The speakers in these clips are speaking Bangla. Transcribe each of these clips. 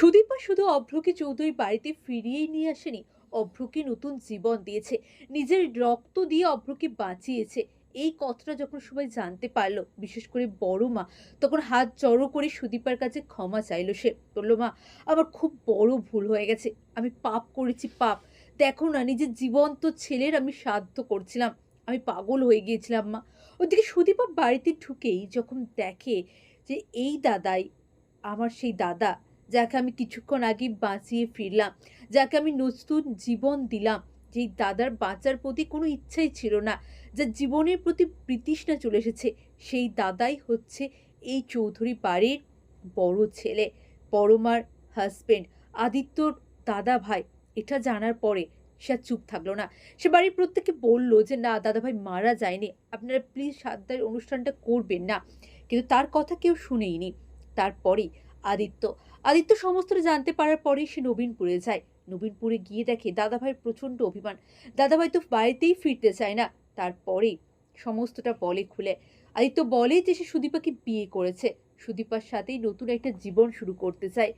সুদীপা শুধু অভ্রকে চৌধুরী বাড়িতে ফিরিয়েই নিয়ে আসেনি, অভ্রকে নতুন জীবন দিয়েছে। নিজের রক্ত দিয়ে অভ্রকে বাঁচিয়েছে। এই কথাটা যখন সবাই জানতে পারল, বিশেষ করে বড় মা, তখন হাত জড়ো করে সুদীপার কাছে ক্ষমা চাইলো সে। বলল, মা, আমার খুব বড় ভুল হয়ে গেছে। আমি পাপ করেছি, পাপ। দেখো না, নিজের জীবন্ত ছেলের আমি সাধ্য করছিলাম। আমি পাগল হয়ে গিয়েছিলাম, মা। ওদিকে সুদীপা বাড়িতে ঢুকেই যখন দেখে যে, এই দাদাই আমার সেই দাদা। যাকে আমি কিছুক্ষণ আগে বাঁচিয়ে ফিরলাম, যাকে আমি নতুন জীবন দিলাম, যেই দাদার বাঁচার প্রতি কোনো ইচ্ছাই ছিল না, যার জীবনের প্রতি প্রীতিষ্ণা চলে এসেছে, সেই দাদাই হচ্ছে এই চৌধুরী বাড়ির বড় ছেলে, পরমার হাজবেন্ড আদিত্যর দাদা ভাই। এটা জানার পরে সে চুপ থাকল না। সে বাড়ির প্রত্যেকে বলল যে, না, দাদা ভাই মারা যায়নি। আপনারা প্লিজ সাদ্দার অনুষ্ঠানটা করবেন না। কিন্তু তার কথা কেউ শুনেইনি। তারপরেই আদিত্য। আদিত্য সমস্তটা জানতে পারার পরেই সে নবীনপুরে যায়। নবীনপুরে গিয়ে দেখে দাদাভাইয়ের প্রচণ্ড অভিমান। দাদাভাই তো বাড়িতেই ফিরতে চায় না। তারপরেই সমস্তটা বলে খুলে। আদিত্য বলে যে সে সুদীপাকে বিয়ে করেছে। সুদীপার সাথেই নতুন একটা জীবন শুরু করতে চায়।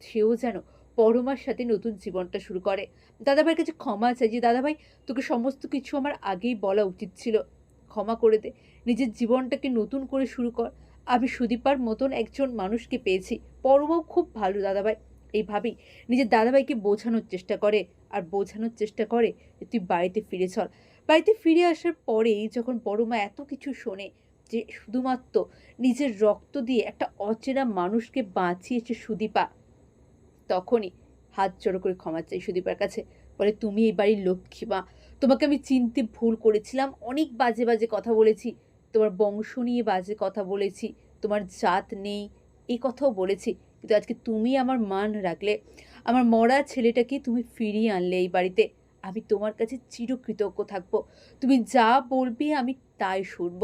সেও যেন পরমার সাথে নতুন জীবনটা শুরু করে। দাদাভাইয়ের কাছে ক্ষমা চাই যে, দাদাভাই, তোকে সমস্ত কিছু আমার আগেই বলা উচিত ছিল। ক্ষমা করে দে। নিজের জীবনটাকে নতুন করে শুরু কর। আমি সুদীপার মতন একজন মানুষকে পেয়েছি। পরমাও খুব ভালো দাদাভাই। এইভাবেই নিজের দাদাভাইকে বোঝানোর চেষ্টা করে। আর বোঝানোর চেষ্টা করে যে তুই বাড়িতে ফিরে চল। বাড়িতে ফিরে আসার পরেই যখন বড়মা এত কিছু শোনে যে শুধুমাত্র নিজের রক্ত দিয়ে একটা অচেনা মানুষকে বাঁচিয়েছে সুদীপা, তখনই হাত জড়ো করে ক্ষমা চাই সুদীপার কাছে। বলে, তুমি এই বাড়ির লক্ষ্মী মা। তোমাকে আমি চিনতে ভুল করেছিলাম। অনেক বাজে বাজে কথা বলেছি। তোমার বংশ নিয়ে বাজে কথা বলেছি, তোমার জাত নেই, এই কথাও বলেছি। কিন্তু আজকে তুমি আমার মান রাখলে, আমার মরা ছেলেটাকে তুমি ফিরিয়ে আনলে এই বাড়িতে, আমি তোমার কাছে চিরকৃতজ্ঞ থাকব। তুমি যা বলবে আমি তাই শুনব,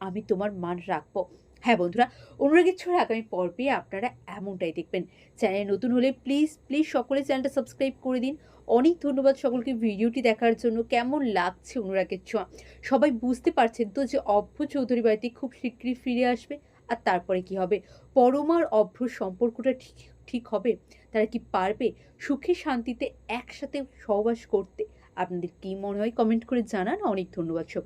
আমি তোমার মান রাখব। হ্যাঁ বন্ধুরা অনুরাগের ছড়া আগামী পর্বে আপনারা এমনটাই দেখবেন। চ্যানেল নতুন হলে প্লিজ প্লিজ সকলে চ্যানেলটা সাবস্ক্রাইব করে দিন। অনেক ধন্যবাদ সকলকে ভিডিওটি দেখার জন্য। কেমন লাগছে অনুরাগের ছোঁয়া? সবাই বুঝতে পারছেন তো যে অভ্র চৌধুরী বাড়িতে খুব শীঘ্রই ফিরে আসবে আর তারপরে কি হবে? পরমার অভ্র সম্পর্কটা ঠিক ঠিক হবে? তারা কি পারবে সুখে শান্তিতে একসাথে সহবাস করতে? আপনাদের কি মনে হয় কমেন্ট করে জানান। অনেক ধন্যবাদ সকল